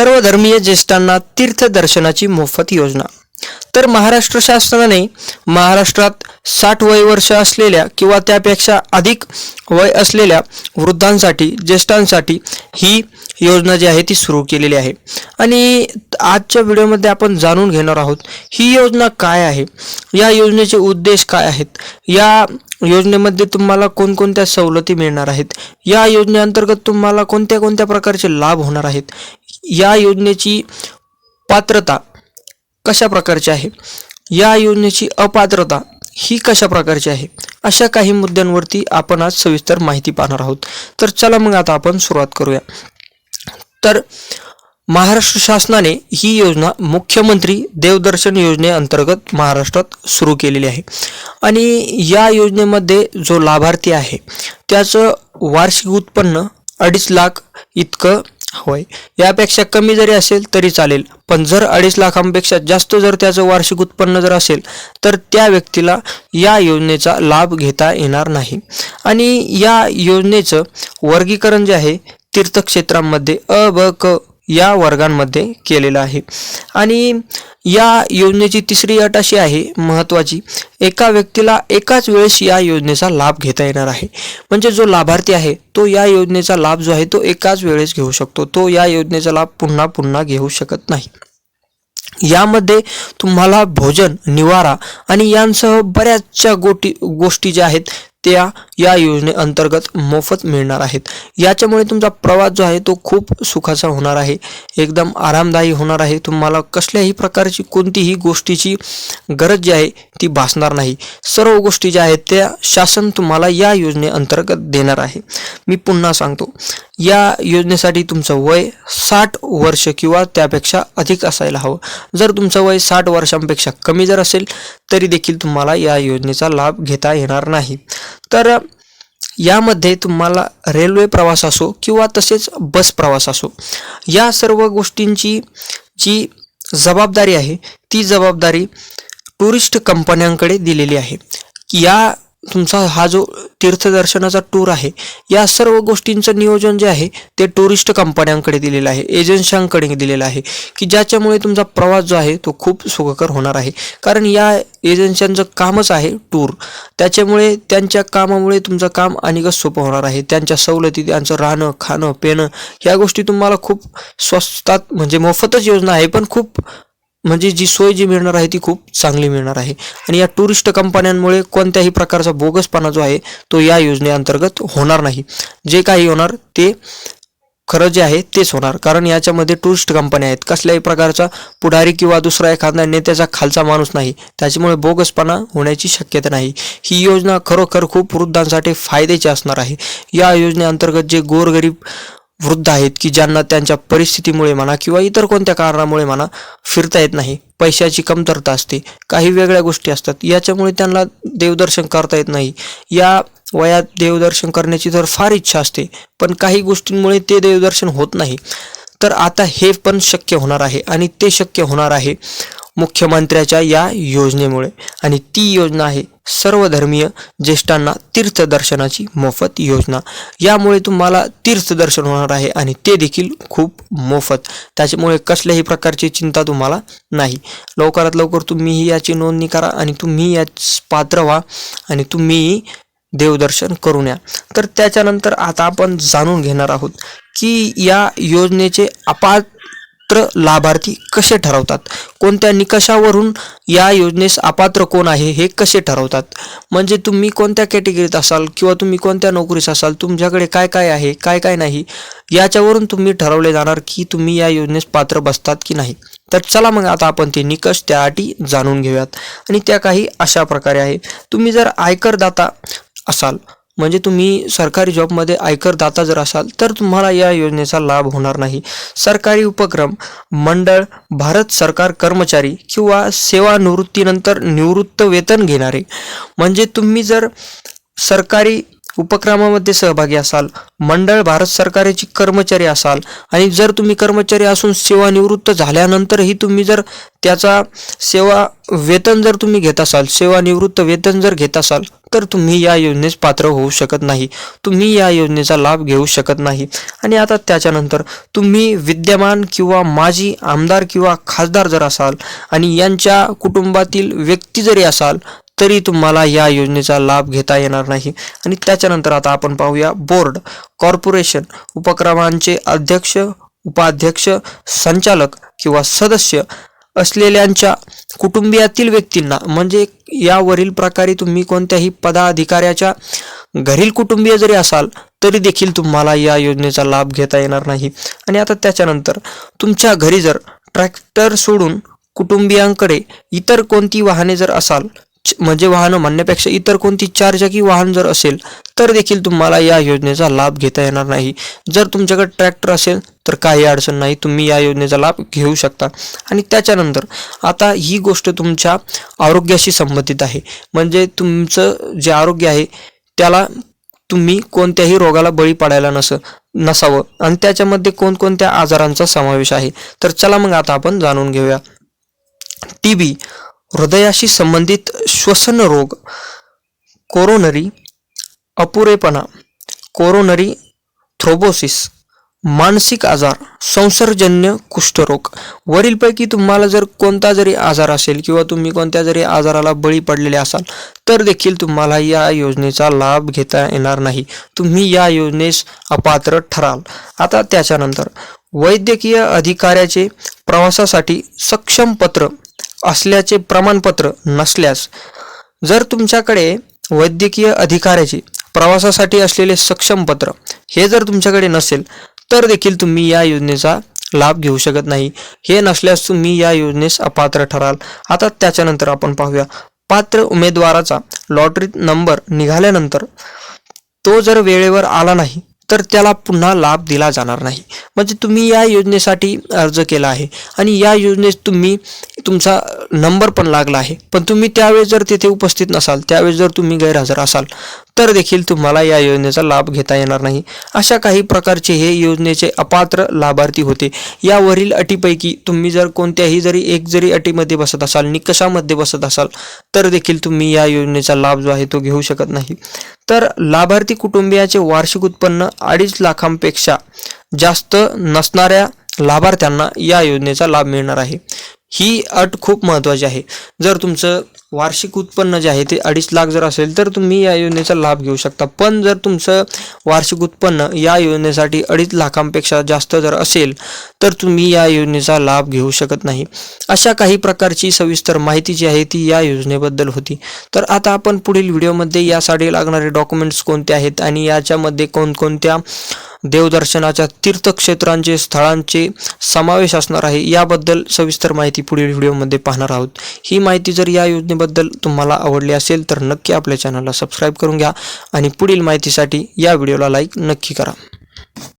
सर्व धर्मीय ज्येष्ठांना तीर्थदर्शनाची मोफत योजना. तर महाराष्ट्र शासनाने महाराष्ट्रात साठ वय वर्ष असलेल्या किंवा त्यापेक्षा अधिक वय असलेल्या वृद्धांसाठी ज्येष्ठांसाठी ही योजना जी आहे ती सुरू केलेली आहे. आणि आजच्या व्हिडिओमध्ये आपण जाणून घेणार आहोत ही योजना काय आहे? या योजनेचे उद्देश काय आहेत? या योजनेमध्ये तुम्हाला कोणकोणत्या सवलती मिळणार आहेत? या योजनेअंतर्गत तुम्हाला कोणत्या कोणत्या प्रकारचे लाभ होणार आहेत? या योजनेची पात्रता कशा प्रकारची आहे? या योजनेची अपात्रता ही कशा प्रकारची आहे? अशा काही मुद्द्यांवरती आपण आज सविस्तर माहिती पाहणार आहोत. तर चला मग आता आपण सुरुवात करूया. तर महाराष्ट्र शासनाने ही योजना मुख्यमंत्री देवदर्शन योजनेअंतर्गत महाराष्ट्रात सुरू केलेली आहे. आणि या योजनेमध्ये जो लाभार्थी आहे त्याचं वार्षिक उत्पन्न अडीच लाख इतकं होय. यापेक्षा कमी जरी असेल तरी चालेल पण जर अडीच लाखांपेक्षा जास्त जर त्याचं वार्षिक उत्पन्न जर असेल तर त्या व्यक्तीला या योजनेचा लाभ घेता येणार नाही. आणि या योजनेचं वर्गीकरण जे आहे तीर्थक्षेत्रांमध्ये अ ब क या वर्गांमध्ये केलेलं आहे. आणि या योजनेची तिसरी अट अशी आहे महत्त्वाची एका व्यक्तीला एकाच वेळेस या योजनेचा लाभ घेता येणार आहे. म्हणजे जो लाभार्थी आहे तो या योजनेचा लाभ जो आहे तो एकाच वेळेस घेऊ शकतो. तो या योजनेचा लाभ पुन्हा पुन्हा घेऊ शकत नाही. यामध्ये तुम्हाला भोजन निवारा आणि यांसह बऱ्याचशा गोटी गोष्टी ज्या आहेत त्या या योजनेअंतर्गत मोफत मिळणार आहेत. याच्यामुळे तुमचा प्रवास जो आहे तो खूप सुखाचा होणार आहे. एकदम आरामदायी होणार आहे. तुम्हाला कसल्याही प्रकारची कोणतीही गोष्टीची गरज जी आहे ती भासणार नाही. सर्व गोष्टी ज्या आहेत त्या शासन तुम्हाला या योजनेअंतर्गत देणार आहे. मी पुन्हा सांगतो. या योजनेसाठी तुमचं वय साठ वर्ष किंवा त्यापेक्षा अधिक असायला हवं. जर तुमचं वय साठ वर्षांपेक्षा कमी जर असेल तरी देखील तुम्हाला या योजनेचा लाभ घेता येणार नाही. तर यामध्ये तुम्हाला रेल्वे प्रवास असो किंवा तसेच बस प्रवास असो या सर्व गोष्टींची जी जबाबदारी आहे ती जबाबदारी टुरिस्ट कंपन्यांकडे दिलेली आहे. या तुमचा हा जो तीर्थदर्शनाचा टूर आहे या सर्व गोष्टींचं नियोजन जे आहे ते टुरिस्ट कंपन्यांकडे दिलेलं आहे एजन्शांकडे दिलेलं आहे की ज्याच्यामुळे तुमचा प्रवास जो आहे तो खूप सुखकर होणार आहे. कारण या एजन्शांचं कामच आहे टूर त्याच्यामुळे त्यांच्या कामामुळे तुमचं काम अनेकच सोपं होणार आहे. त्यांच्या सवलती त्यांचं राहणं खाणं पिणं ह्या गोष्टी तुम्हाला खूप स्वस्तात म्हणजे मोफतच योजना आहे पण खूप म्हणजे जी सोय जी मिळणार आहे ती खूप चांगली मिळणार आहे. आणि या टुरिस्ट कंपन्यांमुळे कोणत्याही प्रकारचा बोगसपणा जो आहे तो या योजनेअंतर्गत होणार नाही. जे काही होणार ते खरं जे आहे तेच होणार. कारण याच्यामध्ये टुरिस्ट कंपन्या आहेत. कसल्याही प्रकारचा पुढारी किंवा दुसरा एखादा नेत्याचा खालचा माणूस नाही. त्याच्यामुळे बोगसपणा होण्याची शक्यता नाही. ही योजना खरोखर खूप वृद्धांसाठी फायद्याची असणार आहे. या योजनेअंतर्गत जे गोरगरीब वृद्ध आहेत की ज्यांना त्यांच्या परिस्थितीमुळे म्हणा किंवा इतर कोणत्या कारणामुळे म्हणा फिरता येत नाही पैशाची कमतरता असते काही वेगळ्या गोष्टी असतात याच्यामुळे त्यांना देवदर्शन करता येत नाही. या वयात देवदर्शन करण्याची तर फार इच्छा असते पण काही गोष्टींमुळे ते देवदर्शन होत नाही. तर आता हे पण शक्य होणार आहे आणि ते शक्य होणार आहे. मुख्यमंत्र्याच्या या योजनेमुळे. आणि ती योजना आहे सर्व धर्मीय ज्येष्ठांना तीर्थदर्शनाची मोफत योजना. यामुळे तुम्हाला तीर्थदर्शन होणार आहे आणि ते देखील खूप मोफत. त्याच्यामुळे कसल्याही प्रकारची चिंता तुम्हाला नाही. लवकरात लवकर तुम्हीही याची नोंदणी करा आणि तुम्ही याच पात्र व्हा आणि तुम्हीही देवदर्शन करून या. तर त्याच्यानंतर आता आपण जाणून घेणार आहोत की या योजनेचे पात्र लाभार्थी कसे ठरवतात? कोणत्या निकषावरून या योजनेस अपात्र कोण आहे हे कसे ठरवतात? म्हणजे तुम्ही कोणत्या कॅटेगरीत असाल किंवा तुम्ही कोणत्या नोकरीस असाल तुमच्याकडे काय काय आहे काय काय नाही याच्यावरून तुम्ही ठरवले जाणार की तुम्ही या योजनेस पात्र बसतात की नाही. तर चला मग आता आपण ते निकष त्या अटी जाणून घेऊयात. आणि त्या काही अशा प्रकारे आहे. तुम्ही जर आयकरदाता असाल म्हणजे तुम्ही सरकारी जॉबमध्ये आयकरदाता जर असाल तर तुम्हाला या योजनेचा लाभ होणार नाही. सरकारी उपक्रम मंडळ भारत सरकार कर्मचारी किंवा सेवानिवृत्तीनंतर निवृत्त वेतन घेणारे. म्हणजे तुम्ही जर सरकारी उपक्रमामध्ये सहभागी असाल मंडळ भारत सरकारचे कर्मचारी असाल आणि जर तुम्ही कर्मचारी असून सेवानिवृत्त झाल्यानंतरही तुम्ही जर त्याचा सेवा वेतन जर तुम्ही घेत असाल सेवानिवृत्त वेतन जर घेत असाल तर तुम्ही या योजनेस पात्र होऊ शकत नाही. तुम्ही या योजनेचा लाभ घेऊ शकत नाही. आणि आता त्याच्यानंतर तुम्ही विद्यमान किंवा माजी आमदार किंवा खासदार जर असाल आणि यांच्या कुटुंबातील व्यक्ती जरी असाल तरी तुम्हाला या योजनेचा लाभ घेता येणार नाही. आणि त्याच्यानंतर आता आपण पाहूया बोर्ड कॉर्पोरेशन उपक्रमांचे अध्यक्ष उपाध्यक्ष संचालक किंवा सदस्य असलेल्यांच्या कुटुंबियातील व्यक्तींना म्हणजे यावरील प्रकारे तुम्ही कोणत्याही पदाधिकाऱ्याच्या घरील कुटुंबीय जरी असाल तरी देखील तुम्हाला या योजनेचा लाभ घेता येणार नाही. आणि आता त्याच्यानंतर तुमच्या घरी जर ट्रॅक्टर सोडून कुटुंबियांकडे इतर कोणती वाहने जर असाल म्हणजे वाहनं म्हणण्यापेक्षा इतर कोणती चारचाकी वाहन जर असेल तर देखील तुम्हाला या योजनेचा लाभ घेता येणार नाही. जर तुमच्याकडे ट्रॅक्टर असेल तर काही अडचण नाही. तुम्ही या योजनेचा लाभ घेऊ शकता. आणि त्याच्यानंतर आता ही गोष्ट तुमच्या आरोग्याशी संबंधित आहे. म्हणजे तुमचं जे आरोग्य आहे त्याला तुम्ही कोणत्याही रोगाला बळी पडायला नस नसावं. आणि त्याच्यामध्ये कोणकोणत्या आजारांचा समावेश आहे. तर चला मग आता आपण जाणून घेऊया. टी बी हृदयाशी संबंधित श्वसन रोग कोरोनरी अपुरेपणा कोरोनरी थ्रोबोसिस मानसिक आजार संसर्जन्य कुष्ठरोग. वरीलपैकी तुम्हाला जर कोणता जरी आजार असेल किंवा तुम्ही कोणत्या जरी आजाराला बळी पडलेले असाल तर देखील तुम्हाला या योजनेचा लाभ घेता येणार नाही. तुम्ही या योजनेस अपात्र ठराल. आता त्याच्यानंतर वैद्यकीय अधिकाऱ्याचे प्रवासासाठी सक्षम पत्र असल्याचे प्रमाणपत्र नसल्यास जर तुमच्याकडे वैद्यकीय अधिकाऱ्याचे प्रवासासाठी असलेले सक्षम पत्र हे जर तुमच्याकडे नसेल तर देखील तुम्ही या योजनेचा लाभ घेऊ शकत नाही. हे नसल्यास तुम्ही या योजनेस अपात्र ठराल. आता त्याच्यानंतर आपण पाहूया. पात्र उमेदवाराचा लॉटरीत नंबर निघाल्यानंतर तो जर वेळेवर आला नाही तर त्याला पुन्हा लाभ दिला जाणार नाही. म्हणजे तुम्ही या योजनेसाठी अर्ज केला आहे आणि या योजनेत तुम्ही तुमचा नंबर पण लागला आहे. पण तुम्ही त्यावेळेस जर तिथे उपस्थित नसाल त्यावेळेस जर तुम्ही गैरहजर असाल तर देखील तुम्हाला या योजनेचा लाभ घेता येणार नाही. अशा काही प्रकारचे हे योजनेचे अपात्र लाभार्थी होते. यावरील अटीपैकी तुम्ही जर कोणत्याही जरी एक जरी अटीमध्ये बसत असाल निकषामध्ये बसत असाल तर देखील तुम्ही या योजनेचा लाभ जो आहे तो घेऊ शकत नाही. तर लाभार्थी कुटुंबियाचे वार्षिक उत्पन्न अडीच लाखांपेक्षा जास्त नसणाऱ्या लाभार्थ्यांना या योजनेचा लाभ मिळणार आहे. ही अट खूप महत्त्वाची आहे. जर तुमचं वार्षिक उत्पन्न जे आहे ते अडीच लाख जर असेल तर तुम्ही या योजनेचा लाभ घेऊ शकता. पण जर तुमचं वार्षिक उत्पन्न या योजनेसाठी अडीच लाखांपेक्षा जास्त जर असेल तर तुम्ही या योजनेचा लाभ घेऊ शकत नाही. अशा काही प्रकारची सविस्तर माहिती जी आहे ती या योजनेबद्दल होती. तर आता आपण पुढील व्हिडिओमध्ये यासाठी लागणारे डॉक्युमेंट्स कोणते आहेत आणि याच्यामध्ये कोणकोणत्या देवदर्शनाच्या तीर्थक्षेत्रांचे स्थळांचे समावेश असणार आहे. याबद्दल सविस्तर माहिती पुढील व्हिडिओमध्ये पाहणार आहोत. ही माहिती जर या योजनेबद्दल तुम्हाला आवडली असेल तर नक्की आपल्या चॅनलला सबस्क्राईब करून घ्या आणि पुढील माहितीसाठी या व्हिडिओला लाईक नक्की करा.